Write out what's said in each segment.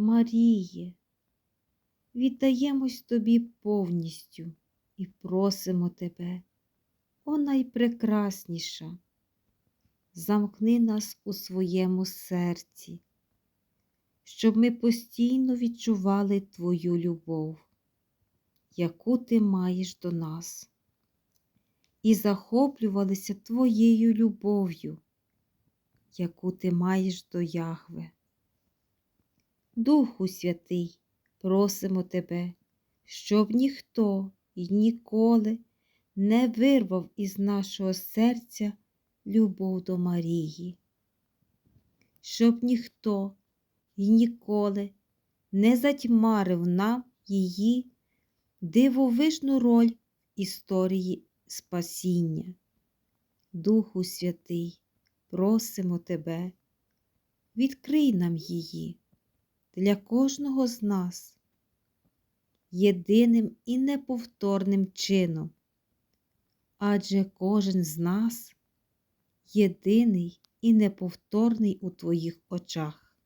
Маріє, віддаємось тобі повністю і просимо тебе, о найпрекрасніша, замкни нас у своєму серці, щоб ми постійно відчували Твою любов, яку ти маєш до нас, і захоплювалися Твоєю любов'ю, яку ти маєш до Ягве. Духу Святий, просимо Тебе, щоб ніхто і ніколи не вирвав із нашого серця любов до Марії, щоб ніхто і ніколи не затьмарив нам її дивовижну роль в історії спасіння. Духу Святий, просимо Тебе, відкрий нам її для кожного з нас єдиним і неповторним чином, адже кожен з нас єдиний і неповторний у Твоїх очах.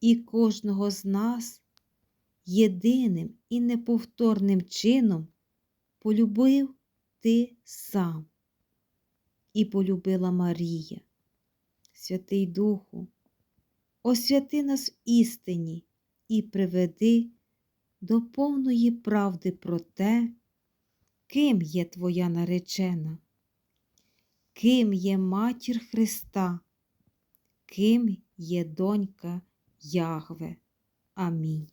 І кожного з нас єдиним і неповторним чином полюбив Ти сам і полюбила Марія. Святий Духу, освяти нас істині і приведи до повної правди про те, ким є Твоя наречена, ким є матір Христа, ким є донька Ягве. Амінь.